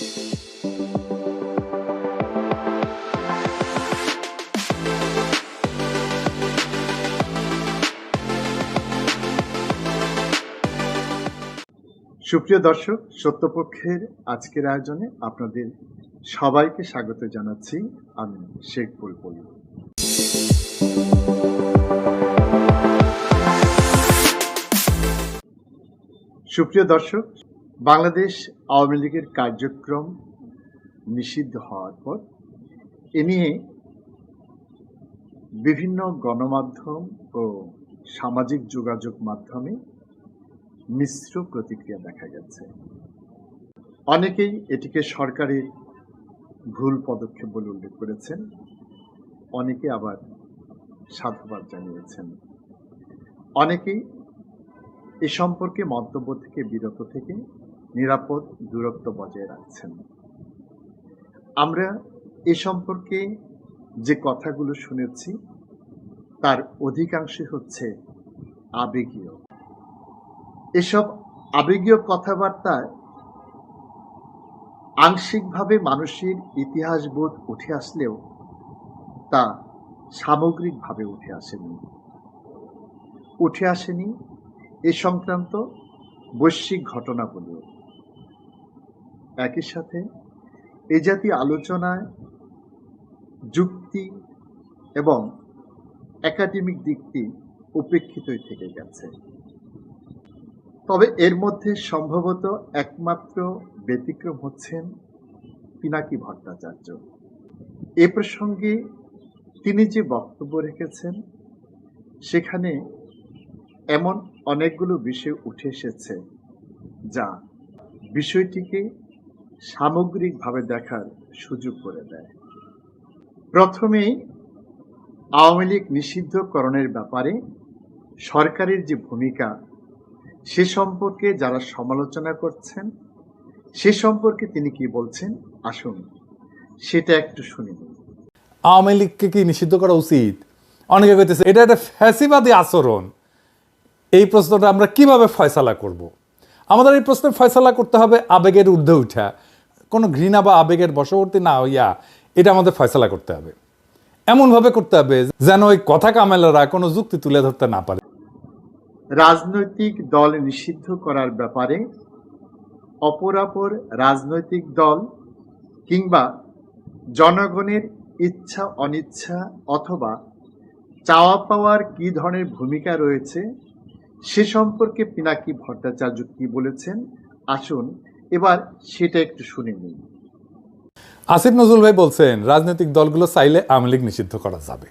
সুপ্রিয় দর্শক সত্যপক্ষের আজকের আয়োজনে আপনাদের সবাইকে স্বাগত জানাচ্ছি। আমি শেখ বুলবুল। সুপ্রিয় দর্শক বাংলাদেশ আওয়ামী লীগের কার্যক্রম নিষিদ্ধ হওয়ার পর এ নিয়ে বিভিন্ন গণমাধ্যম ও সামাজিক যোগাযোগ মাধ্যমে মিশ্র প্রতিক্রিয়া দেখা গেছে। অনেকেই এটিকে সরকারের ভুল পদক্ষেপ বলে উল্লেখ করেছেন, অনেকে আবার সাধুবাদ জানিয়েছেন। অনেকেই এ সম্পর্কে মন্তব্য থেকে, বিরত থেকে নিরাপদ, দূরত্ব বজায় রাখছেন। আমরা এ সম্পর্কে যে কথাগুলো শুনেছি, তার অধিকাংশই হচ্ছে আবেগীয়। এসব আবেগীয় কথাবার্তায় আংশিকভাবে মানুষের ইতিহাসবোধ উঠে আসলেও তা সামগ্রিকভাবে উঠে আসেনি। উঠে আসেনি এ সংক্রান্ত বৈশ্বিক ঘটনাগুলো। একই সাথে এ জাতীয় আলোচনায়, যুক্তি এবং একাডেমিক দিকটি উপেক্ষিতই থেকে গেছে। তবে এর মধ্যে সম্ভবত একমাত্র ব্যতিক্রম হচ্ছেন পিনাকি ভট্টাচার্য। এ প্রসঙ্গে তিনি যে বক্তব্য রেখেছেন, সেখানে এমন অনেকগুলো বিষয় উঠে এসেছে যা বিষয়টিকে সামগ্রিকভাবে দেখার সুযোগ করে দেয়। প্রথমেই আওয়ামী লীগ নিষিদ্ধকরণের ব্যাপারে সরকারের যে ভূমিকা, সে সম্পর্কে যারা সমালোচনা করছেন, সে সম্পর্কে তিনি কি বলছেন, আসুন সেটা একটু শুনে। আওয়ামী লীগকে কি নিষিদ্ধ করা উচিত? অনেকে কইতেছে, এটা একটা ফ্যাসিবাদী আচরণ। এই প্রশ্নটা আমরা কীভাবে ফয়সালা করব। আমাদের এই প্রশ্নের ফয়সালা করতে হবে আবেগের ঊর্ধ্বে উঠা। কোনো ঘৃণা বা আবেগের বশবর্তী না হইয়া এটা আমাদের ফয়সলা করতে হবে। এমনভাবে করতে হবে যেন ওই কথা কামেলারা কোনো যুক্তি তুলে ধরতে না পারে। রাজনৈতিক দল নিষিদ্ধ করার ব্যাপারে অপরাপর রাজনৈতিক দল কিংবা জনগণের ইচ্ছা, অনিচ্ছা অথবা চাওয়া পাওয়ার কি ধরনের ভূমিকা রয়েছে সে সম্পর্কে পিনাকি ভট্টাচার্য কি বলেছেন? আসুন এবার সেটা একটু শুনে নিন আসিফ নজরুল ভাই বলছেন, রাজনৈতিক দলগুলো চাইলে আওয়ামী লীগ নিষিদ্ধ করা যাবে।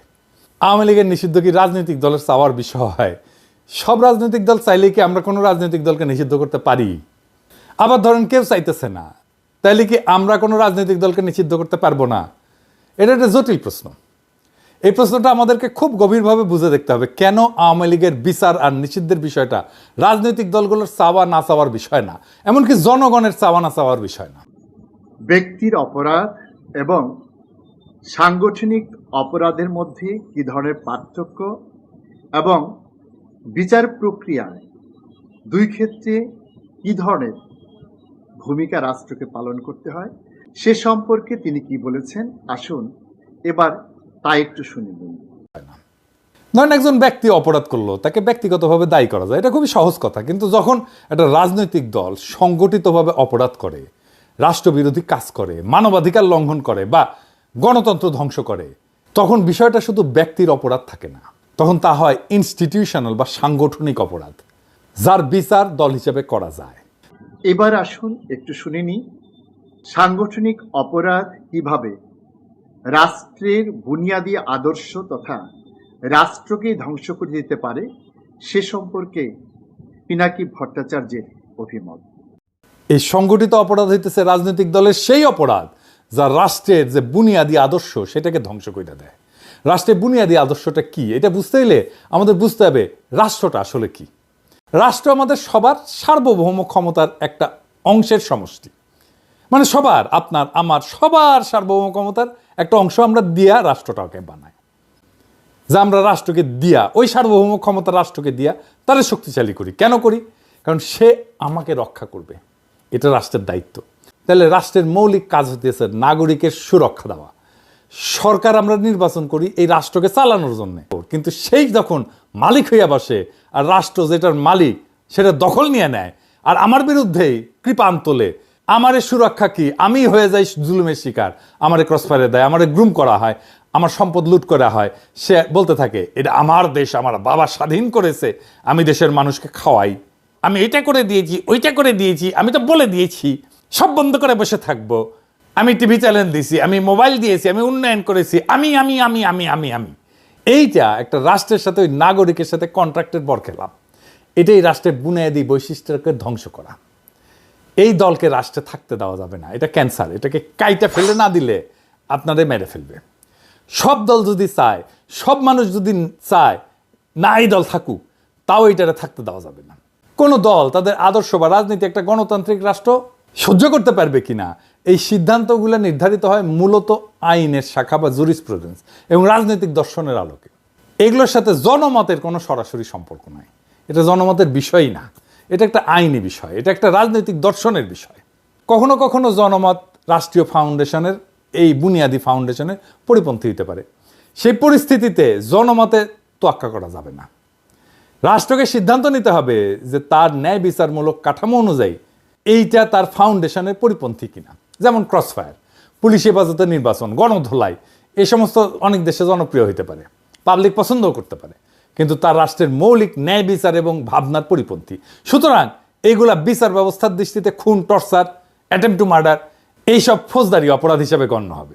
আওয়ামী লীগের নিষিদ্ধ কি রাজনৈতিক দলের চাওয়ার বিষয়? সব রাজনৈতিক দল চাইলে কি আমরা কোনো রাজনৈতিক দলকে নিষিদ্ধ করতে পারি? আবার ধরেন কেউ চাইতেছে না, তাইলে কি আমরা কোনো রাজনৈতিক দলকে নিষিদ্ধ করতে পারব না? এটা একটা জটিল প্রশ্ন। এই প্রশ্নটা আমাদেরকে খুব গভীরভাবে বুঝে দেখতে হবে। কেন আওয়ামী লীগের বিচার আর নিষিদ্ধের বিষয়টা রাজনৈতিক দলগুলোর চাওয়া না চাওয়ার বিষয় না, এমনকি জনগণের চাওয়া না চাওয়ার বিষয় না। ব্যক্তির অপরাধ এবং সাংগঠনিক অপরাধের মধ্যে কি ধরনের পার্থক্য এবং বিচার প্রক্রিয়ায় দুই ক্ষেত্রে কি ধরনের ভূমিকা রাষ্ট্রকে পালন করতে হয়, সে সম্পর্কে তিনি কি বলেছেন, আসুন এবার তা একটু শুনে নিন ধরেন একজন ব্যক্তি অপরাধ করল তাকে ব্যক্তিগতভাবে দায়ী করা যায় এটা খুবই সহজ কথা। কিন্তু যখন একটা রাজনৈতিক দল সংগঠিতভাবে অপরাধ করে রাষ্ট্রবিরোধী কাজ করে মানবাধিকার লঙ্ঘন করে বা গণতন্ত্র ধ্বংস করে তখন বিষয়টা শুধু ব্যক্তির অপরাধ থাকে না। তখন তা হয় ইনস্টিটিউশনাল বা সাংগঠনিক অপরাধ যার বিচার দল হিসেবে করা যায়। এবার আসুন একটু শুনিনি সাংগঠনিক অপরাধ কীভাবে রাষ্ট্রের বুনিয়াদী আদর্শ তথা রাষ্ট্রকে ধ্বংস করে দিতে পারে, সে সম্পর্কে পিনাকি ভট্টাচার্যের অভিমত। এই সংগঠিত অপরাধ হইতেছে রাজনৈতিক দলের সেই অপরাধ যা রাষ্ট্রের যে বুনিয়াদী আদর্শ সেটাকে ধ্বংস করে দেয়। রাষ্ট্রের বুনিয়াদী আদর্শটা কি? এটা বুঝতে হলে আমাদের বুঝতে হবে রাষ্ট্রটা আসলে কি। রাষ্ট্র আমাদের সবার সার্বভৌম ক্ষমতার একটা অংশের সমষ্টি। মানে সবার, আপনার, আমার, সবার সার্বভৌম ক্ষমতার একটা অংশ আমরা দিয়া রাষ্ট্রটাকে বানাই। যে আমরা রাষ্ট্রকে দিয়া, ওই সার্বভৌম ক্ষমতা রাষ্ট্রকে দিয়া তারা শক্তিশালী করি। কেন করি? কারণ সে আমাকে রক্ষা করবে। এটা রাষ্ট্রের দায়িত্ব। তাহলে রাষ্ট্রের মৌলিক কাজ হতেছে নাগরিকের সুরক্ষা দেওয়া। সরকার আমরা নির্বাচন করি এই রাষ্ট্রকে চালানোর জন্য। কিন্তু সেই যখন মালিক হইয়া বসে আর রাষ্ট্র যেটার মালিক, সেটা দখল নিয়ে নেয়, আর আমার বিরুদ্ধেই কৃপান তোলে আমারে সুরক্ষা কি? আমি হয়ে যাই জুলুমের শিকার। আমারে ক্রসফায়ারে দেয়, আমারে গ্রুম করা হয়, আমার সম্পদ লুট করা হয়। সে বলতে থাকে, এটা আমার দেশ, আমার বাবা স্বাধীন করেছে, আমি দেশের মানুষকে খাওয়াই। আমি এটা করে দিয়েছি, ওইটা করে দিয়েছি, আমি তো বলে দিয়েছি, সব বন্ধ করে বসে থাকব। আমি টিভি চ্যানেল দিয়েছি, আমি মোবাইল দিয়েছি, আমি উন্নয়ন করেছি, আমি আমি আমি আমি আমি আমি। এইটা একটা রাষ্ট্রের সাথে ওই নাগরিকের সাথে কন্ট্রাক্টের বর খেলাম এটাই রাষ্ট্রের বুনিয়াদী বৈশিষ্ট্যকে ধ্বংস করা। এই দলকে রাষ্ট্রে থাকতে দেওয়া যাবে না। এটা ক্যান্সার। এটাকে কাইটা ফেলে না দিলে আপনাদের মেরে ফেলবে। সব দল যদি চায়, সব মানুষ যদি চায়, না এই দল থাকুক, তাও এটারে থাকতে দেওয়া যাবে না। কোনো দল, তাদের আদর্শ বা রাজনীতি একটা গণতান্ত্রিক রাষ্ট্র সহ্য করতে পারবে কিনা, এই সিদ্ধান্তগুলো নির্ধারিত হয় মূলত আইনের শাখা বা জুরিসপ্রুডেন্স এবং রাজনৈতিক দর্শনের আলোকে। এগুলোর সাথে জনমতের কোনো সরাসরি সম্পর্ক নাই। এটা জনমতের বিষয়ই না। এটা একটা আইনি বিষয়, এটা একটা রাজনৈতিক দর্শনের বিষয়। কখনো কখনো জনমত রাষ্ট্রীয় ফাউন্ডেশনের, এই বুনিয়াদী ফাউন্ডেশনের পরিপন্থী হতে পারে। সেই পরিস্থিতিতে জনমতে তোয়াক্কা করা যাবে না। রাষ্ট্রকে সিদ্ধান্ত নিতে হবে যে তার ন্যায় বিচারমূলক কাঠামো অনুযায়ী এইটা তার ফাউন্ডেশনের পরিপন্থী কিনা। যেমন ক্রসফায়ার, পুলিশ হেফাজতে নির্বাচন, গণধোলাই এই সমস্ত অনেক দেশে জনপ্রিয় হতে পারে, পাবলিক পছন্দও করতে পারে। কিন্তু তার রাষ্ট্রের মৌলিক ন্যায় বিচার এবং ভাবনার পরিপন্থী। সুতরাং এইগুলা বিচার ব্যবস্থার দৃষ্টিতে খুন, টর্চার অ্যাটেম্প টু মার্ডার এইসব ফৌজদারি অপরাধ হিসাবে গণ্য হবে।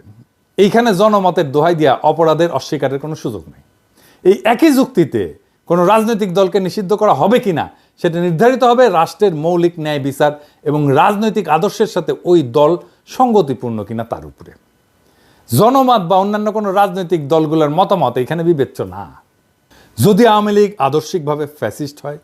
এইখানে জনমতের দোহাই দিয়া অপরাধের অস্বীকারের কোনো সুযোগ নেই। এই একই যুক্তিতে কোনো রাজনৈতিক দলকে নিষিদ্ধ করা হবে কিনা সেটা নির্ধারিত হবে রাষ্ট্রের মৌলিক ন্যায় বিচার এবং রাজনৈতিক আদর্শের সাথে ওই দল সঙ্গতিপূর্ণ কিনা তার উপরে। জনমত বা অন্যান্য কোনো রাজনৈতিক দলগুলোর মতামত এখানে বিবেচ্য না। যদি আওয়ামী লীগ আদর্শিকভাবে ফ্যাসিস্ট হয়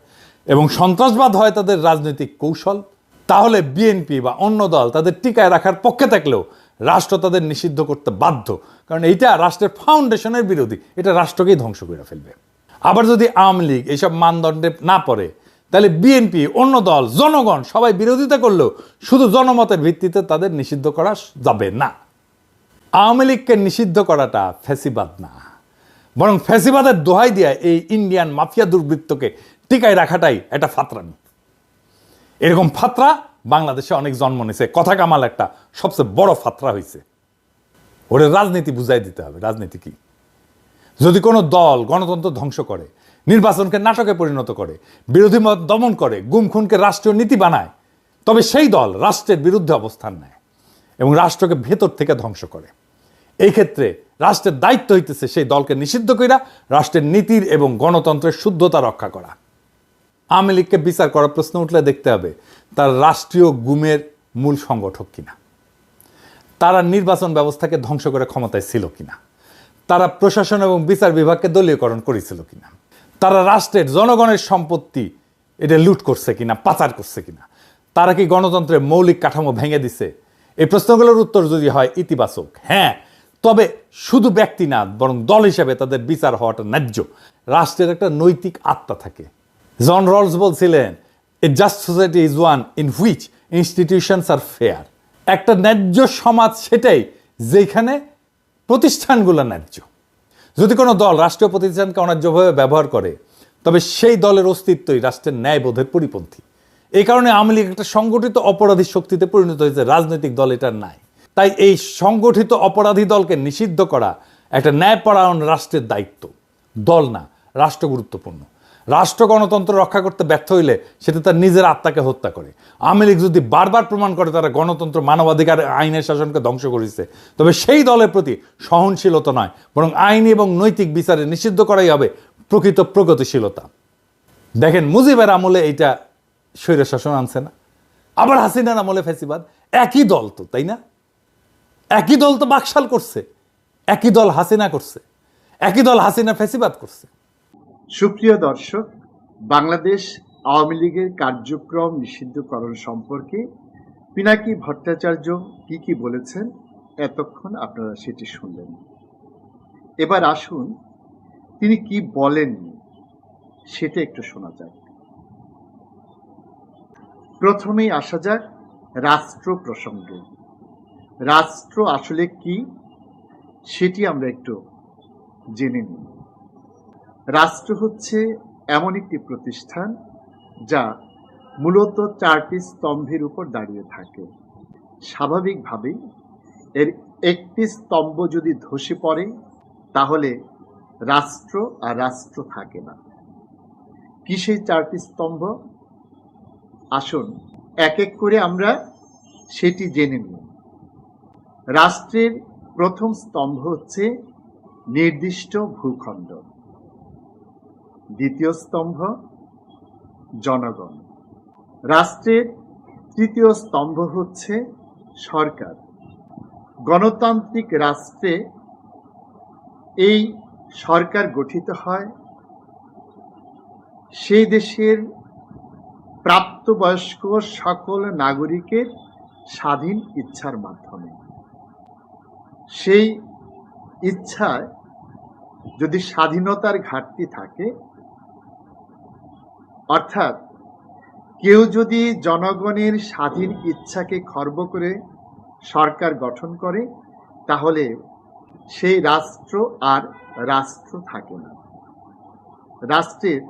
এবং সন্ত্রাসবাদ হয় তাদের রাজনৈতিক কৌশল, তাহলে বিএনপি বা অন্য দল তাদের টিকায় রাখার পক্ষে থাকলেও রাষ্ট্র তাদের নিষিদ্ধ করতে বাধ্য। কারণ এইটা রাষ্ট্রের ফাউন্ডেশনের বিরোধী। এটা রাষ্ট্রকেই ধ্বংস করে ফেলবে। আবার যদি আওয়ামী লীগ এইসব মানদণ্ডে না পড়ে, তাহলে বিএনপি, অন্য দল, জনগণ সবাই বিরোধিতা করলেও শুধু জনমতের ভিত্তিতে তাদের নিষিদ্ধ করা যাবে না। আওয়ামী লীগকে নিষিদ্ধ করাটা ফ্যাসিবাদ না। বরং ফ্যাসিবাদের দোহাই দিয়ে এই ইন্ডিয়ান মাফিয়া দুর্বৃত্তকে টিকায় রাখাটাই একটা ফাতরামি এরকম ফাতরা বাংলাদেশে অনেক জন্ম নিছে। কথা কামাল একটা সবচেয়ে বড় ফাতরা হয়েছে ওরে রাজনীতি বুঝাই দিতে হবে। রাজনীতি কি? যদি কোনো দল গণতন্ত্র ধ্বংস করে, নির্বাচনকে নাটকে পরিণত করে, বিরোধী মত দমন করে, গুমখুনকে রাষ্ট্রীয় নীতি বানায়, তবে সেই দল রাষ্ট্রের বিরুদ্ধে অবস্থান নেয় এবং রাষ্ট্রকে ভেতর থেকে ধ্বংস করে। এই ক্ষেত্রে রাষ্ট্রের দায়িত্ব হইতেছে সেই দলকে নিষিদ্ধ কইরা রাষ্ট্রের নীতির এবং গণতন্ত্রের শুদ্ধতা রক্ষা করা। আওয়ামী লীগকে বিচার করার প্রশ্ন উঠলে দেখতে হবে তার রাষ্ট্রীয় গুমের মূল সংগঠক কিনা। তারা নির্বাচন ব্যবস্থাকে ধ্বংস করে ক্ষমতায় ছিল কিনা। তারা প্রশাসন এবং বিচার বিভাগকে দলীয়করণ করেছিল কিনা। তারা রাষ্ট্রের জনগণের সম্পত্তি এটা লুট করছে কিনা, পাচার করছে কিনা। তারা কি গণতন্ত্রের মৌলিক কাঠামো ভেঙে দিছে? এই প্রশ্নগুলোর উত্তর যদি হয় ইতিবাচক। হ্যাঁ তবে শুধু ব্যক্তি না, বরং দল হিসেবে তাদের বিচার হওয়াটা ন্যায্য। রাষ্ট্রের একটা নৈতিক আত্মা থাকে। জন রলস বলছিলেন a just society is one in which institutions are fair একটা ন্যায্য সমাজ সেটাই যেখানে প্রতিষ্ঠানগুলো ন্যায্য। যদি কোনো দল রাষ্ট্রীয় প্রতিষ্ঠানকে অন্যায্যভাবে ব্যবহার করে, তবে সেই দলের অস্তিত্বই রাষ্ট্রের ন্যায়বোধের পরিপন্থী। এই কারণে আওয়ামী লীগ একটা সংগঠিত অপরাধী শক্তিতে পরিণত হয়েছে। রাজনৈতিক দল এটার নাই। তাই এই সংগঠিত অপরাধী দলকে নিষিদ্ধ করা একটা ন্যায়পরায়ণ রাষ্ট্রের দায়িত্ব। দল না, রাষ্ট্র গুরুত্বপূর্ণ। রাষ্ট্র গণতন্ত্র রক্ষা করতে ব্যর্থ হইলে সেটা তার নিজের আত্মাকে হত্যা করে। আওয়ামী লীগ যদি বারবার প্রমাণ করে তারা গণতন্ত্র, মানবাধিকার, আইনের শাসনকে ধ্বংস করেছে, তবে সেই দলের প্রতি সহনশীলতা নয়, বরং আইনি এবং নৈতিক বিচারে নিষিদ্ধ করাই হবে প্রকৃত প্রগতিশীলতা। দেখেন মুজিবের আমলে এইটা স্বৈর শাসন আনছে না। আবার হাসিনার আমলে ফেসিবাদ একই দল তো, তাই না? একই দল তো বাকশাল করছে, একই দল হাসিনা করছে, একই দল হাসিনা ফ্যাসিবাদ করছে। সুপ্রিয় দর্শক, বাংলাদেশ আওয়ামী লীগের কার্যক্রম নিষিদ্ধকরণ সম্পর্কে পিনাকি ভট্টাচার্য কি কি বলেছেন, এতক্ষণ আপনারা সেটি শুনলেন। এবার আসুন, তিনি কি বলেননি, সেটা একটু শোনা যাক। প্রথমেই আসা যাক রাষ্ট্র প্রসঙ্গে। রাষ্ট্র আসলে কি, সেটি আমরা একটু জেনে নিই। রাষ্ট্র হচ্ছে এমন একটি প্রতিষ্ঠান যা মূলত চারটি স্তম্ভের উপর দাঁড়িয়ে থাকে। স্বাভাবিকভাবেই এর একটি স্তম্ভ যদি ধসে পড়ে, তাহলে রাষ্ট্র আর রাষ্ট্র থাকে না। কি সেই চারটি স্তম্ভ? আসুন, এক এক করে আমরা সেটি জেনে নিই। রাষ্ট্রের প্রথম স্তম্ভ হচ্ছে নির্দিষ্ট ভূখণ্ড। দ্বিতীয় স্তম্ভ, জনগণ। রাষ্ট্রের তৃতীয় স্তম্ভ হচ্ছে সরকার। গণতান্ত্রিক রাষ্ট্রে এই সরকার গঠিত হয় সেই দেশের প্রাপ্তবয়স্ক সকল নাগরিকের স্বাধীন ইচ্ছার মাধ্যমে। সেই ইচ্ছায় যদি স্বাধীনতার ঘাটতি থাকে, অর্থাৎ কেউ যদি জনগণের স্বাধীন ইচ্ছাকে খর্ব করে সরকার গঠন করে, তাহলে সেই রাষ্ট্র আর রাষ্ট্র থাকে না। রাষ্ট্রের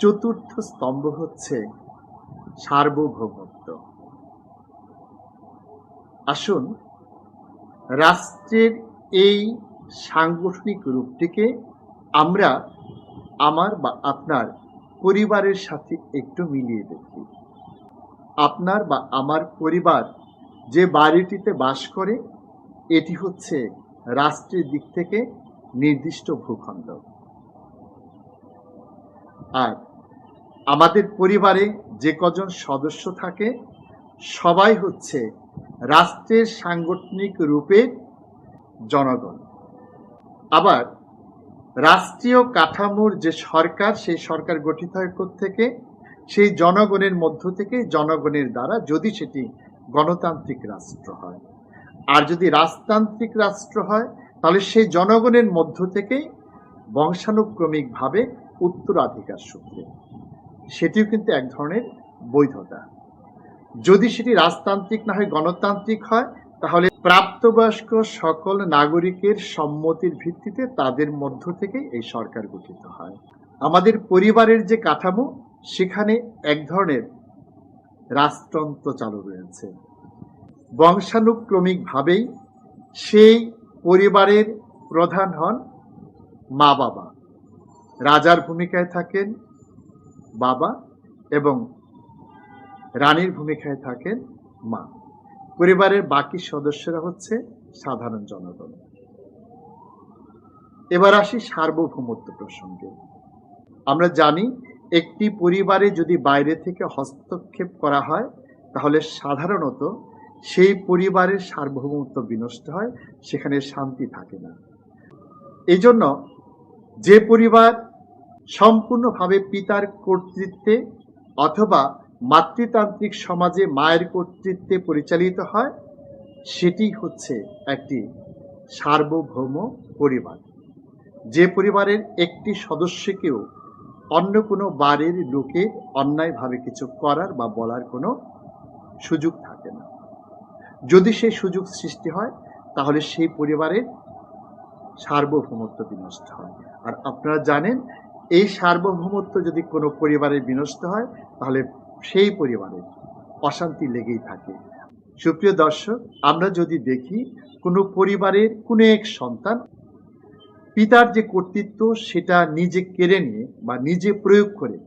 চতুর্থ স্তম্ভ হচ্ছে সার্বভৌমত্ব। আসুন রাষ্ট্রের এই সাংগঠনিক রূপটিকে আমরা আমার বা আপনার পরিবারের সাথে একটু মিলিয়ে দেখি। আপনার বা আমার পরিবার যে বাড়িটিতে বাস করে, এটি হচ্ছে রাষ্ট্রের দিক থেকে নির্দিষ্ট ভূখণ্ড। আর আমাদের পরিবারে যে কজন সদস্য থাকে, সবাই হচ্ছে রাষ্ট্রের সাংগঠনিক রূপে জনগণ। আবার রাষ্ট্রীয় কাঠামোর যে সরকার, সেই সরকার গঠিত হয় থেকে সেই জনগণের মধ্য থেকে, জনগণের দ্বারা যদি সেটি গণতান্ত্রিক রাষ্ট্র হয়। আর যদি রাজতান্ত্রিক রাষ্ট্র হয়, তাহলে সেই জনগণের মধ্য থেকেই বংশানুক্রমিকভাবে উত্তরাধিকার সূত্রে। সেটিও কিন্তু এক ধরনের বৈধতা। যদি সেটি রাজতান্ত্রিক না হয়, গণতান্ত্রিক হয়, তাহলে প্রাপ্তবয়স্ক সকল নাগরিকের সম্মতির ভিত্তিতে তাদের মধ্য থেকে এই সরকার গঠিত হয়। আমাদের পরিবারের যে কাঠামো, সেখানে এক ধরনের রাজতন্ত্র চালু রয়েছে। বংশানুক্রমিকভাবেই সেই পরিবারের প্রধান হন মা বাবা রাজার ভূমিকায় থাকেন বাবা এবং রানীর ভূমিকায় থাকেন মা। পরিবারের বাকি সদস্যরা হচ্ছে সাধারণ জনগণ। এবার আসি সার্বভৌমত্ব প্রসঙ্গে। আমরা জানি, একটি পরিবারে যদি বাইরে থেকে হস্তক্ষেপ করা হয়, তাহলে সাধারণত সেই পরিবারের সার্বভৌমত্ব বিনষ্ট হয়, সেখানে শান্তি থাকে না। এই জন্য যে পরিবার সম্পূর্ণভাবে পিতার কর্তৃত্বে অথবা মাতৃতান্ত্রিক সমাজে মায়ের কর্তৃত্বে পরিচালিত হয়, সেটি হচ্ছে একটি সার্বভৌম পরিবার। যে পরিবারের একটি সদস্যকেও অন্য কোনো বাড়ির লোকে অন্যায়ভাবে কিছু করার বা বলার কোনো সুযোগ থাকে না। যদি সেই সুযোগ সৃষ্টি হয়, তাহলে সেই পরিবারের সার্বভৌমত্ব বিনষ্ট হয়। আর আপনারা জানেন, এই সার্বভৌমত্ব যদি কোনো পরিবারে বিনষ্ট হয়, তাহলে সেই পরিবারে অশান্তি লেগেই থাকে। সুপ্রিয় দর্শক, আমরা যদি দেখি, কোনো পরিবারের কোনো এক সন্তান পিতার যে কর্তৃত্ব, সেটা নিজে কেড়ে নিয়ে বা নিজে প্রয়োগ করে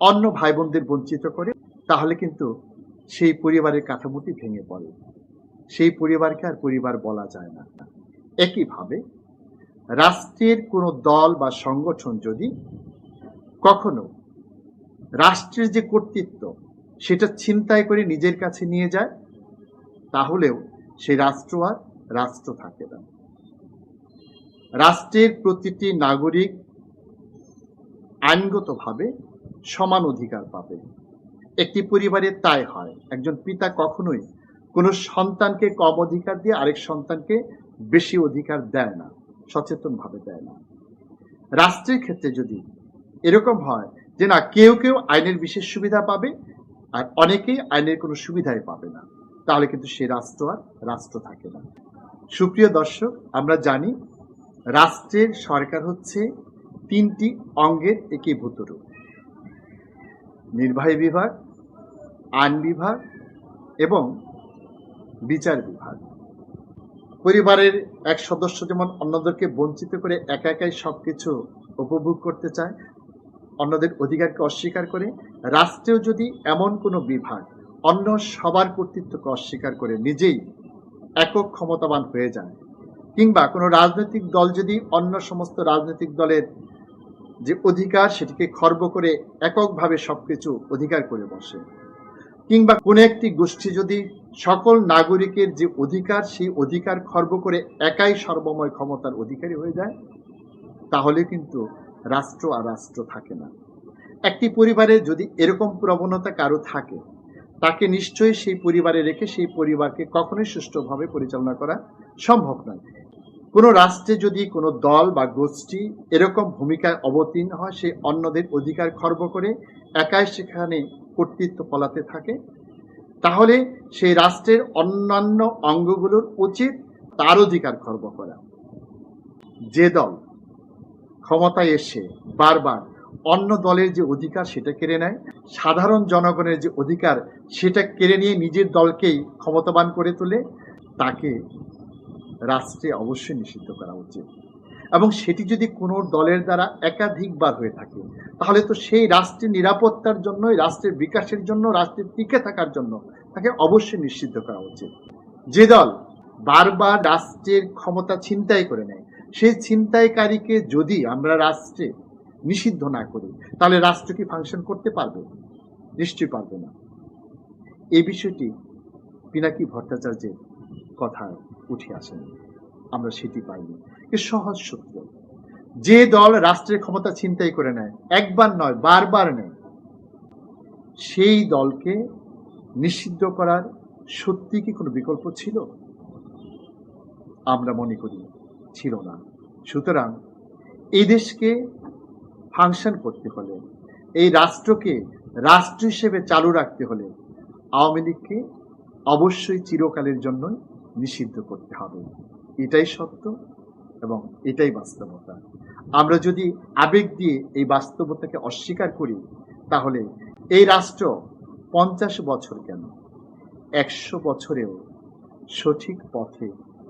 অন্য ভাই বোনদের বঞ্চিত করে, তাহলে কিন্তু সেই পরিবারের কাঠামোটি ভেঙে পড়ে। সেই পরিবারকে আর পরিবার বলা যায় না। একইভাবে রাষ্ট্রের কোনো দল বা সংগঠন যদি কখনো রাষ্ট্রের যে কর্তৃত্ব, সেটা ছিনতাই করে নিজের কাছে নিয়ে যায়, তাহলেও সেই রাষ্ট্র আর রাষ্ট্র থাকে না। রাষ্ট্রের প্রতিটি নাগরিক আইনগতভাবে সমান অধিকার পাবে। একটি পরিবারে তাই হয়, একজন পিতা কখনোই কোনো সন্তানকে কম অধিকার দিয়ে আরেক সন্তানকে বেশি অধিকার দেয় না, সচেতনভাবে দেয় না। রাষ্ট্রের ক্ষেত্রে যদি এরকম হয় যে না, কেউ কেউ আইনের বিশেষ সুবিধা পাবে আর অনেকেই আইনের কোনো সুবিধাই পাবে না। তাহলে কিন্তু সে রাষ্ট্র আর রাষ্ট্র থাকে না। সুপ্রিয় দর্শক, আমরা জানি রাষ্ট্রের সরকার হচ্ছে তিনটি অঙ্গের একীভূত রূপ। নির্বাহী বিভাগ, আইন বিভাগ এবং বিচার বিভাগ। পরিবারের এক সদস্য যেমন অন্যদেরকে বঞ্চিত করে একা একাই সবকিছু উপভোগ করতে চায় অন্যদের অধিকারকে অস্বীকার করে, রাষ্ট্রেও যদি এমন কোনো বিভাগ অন্য সবার কর্তৃত্বকে অস্বীকার করে নিজেই একক ক্ষমতাবান হয়ে যায় কিংবা কোনো রাজনৈতিক দল যদি অন্য সমস্ত রাজনৈতিক দলের যে অধিকার সেটিকে খর্ব করে এককভাবে সবকিছু অধিকার করে বসে, কিংবা কোনো একটি গোষ্ঠী যদি সকল নাগরিকের যে অধিকার সেই অধিকার খর্ব করে একাই সর্বময় ক্ষমতার অধিকারী হয়ে যায়, তাহলে কিন্তু রাষ্ট্র আর রাষ্ট্র থাকে না। একটি পরিবারে যদি এরকম প্রবণতা কারও থাকে, তাকে নিশ্চয়ই সেই পরিবারে রেখে সেই পরিবারকে কখনোই সুষ্ঠুভাবে পরিচালনা করা সম্ভব নয়। কোনো রাষ্ট্রে যদি কোনো দল বা গোষ্ঠী এরকম ভূমিকায় অবতীর্ণ হয়, সে অন্যদের অধিকার খর্ব করে একাই সেখানে কর্তৃত্ব পলাতে থাকে, তাহলে সেই রাষ্ট্রের অন্যান্য অঙ্গগুলোর উচিত তার অধিকার খর্ব করা। যে দল ক্ষমতায় এসে বারবার অন্য দলের যে অধিকার সেটা কেড়ে নেয়, সাধারণ জনগণের যে অধিকার সেটা কেড়ে নিয়ে নিজের দলকেই ক্ষমতাবান করে তোলে, তাকে রাষ্ট্রে অবশ্যই নিষিদ্ধ করা উচিত। এবং সেটি যদি কোনো দলের দ্বারা একাধিকবার হয়ে থাকে, তাহলে তো সেই রাষ্ট্রের নিরাপত্তার জন্য রাষ্ট্রের বিকাশের জন্য, রাষ্ট্রের টিকে থাকার জন্য তাকে অবশ্যই নিষিদ্ধ করা উচিত। যে দল বারবার রাষ্ট্রের ক্ষমতা ছিনতাই করে নেয় সেই ছিনতাইকারীকে যদি আমরা রাষ্ট্রে নিষিদ্ধ না করি, তাহলে রাষ্ট্র কি ফাংশন করতে পারবে? নিশ্চয়ই পারবে না। এই বিষয়টি পিনাকি ভট্টাচার্যের কথায় উঠে আসেনি আমরা সেটি পাইনি। এ সহজ সত্য যে দল রাষ্ট্রের ক্ষমতা ছিনতাই করে নেয়, একবার নয়, বারবার নেয়, সেই দলকে নিষিদ্ধ করার সত্যি কি কোনো বিকল্প ছিল? আমরা মনে করি ছিল না। সুতরাং এই দেশকে ফাংশন করতে হলে, এই রাষ্ট্রকে রাষ্ট্র হিসেবে চালু রাখতে হলে আওয়ামী লীগকে অবশ্যই চিরকালের জন্য নিষিদ্ধ করতে হবে। এটাই সত্য এবং এটাই বাস্তবতা। আমরা যদি আবেগ দিয়ে এই বাস্তবতাকে অস্বীকার করি, তাহলে এই রাষ্ট্র পঞ্চাশ বছর কেন? একশো বছরেও সঠিক পথে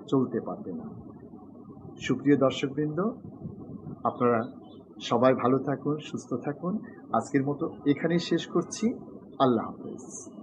চলতে পারবে না। সুপ্রিয় দর্শকবৃন্দ, আপনারা সবাই ভালো থাকুন, সুস্থ থাকুন। আজকের মতো এখানেই শেষ করছি। আল্লাহ হাফেজ।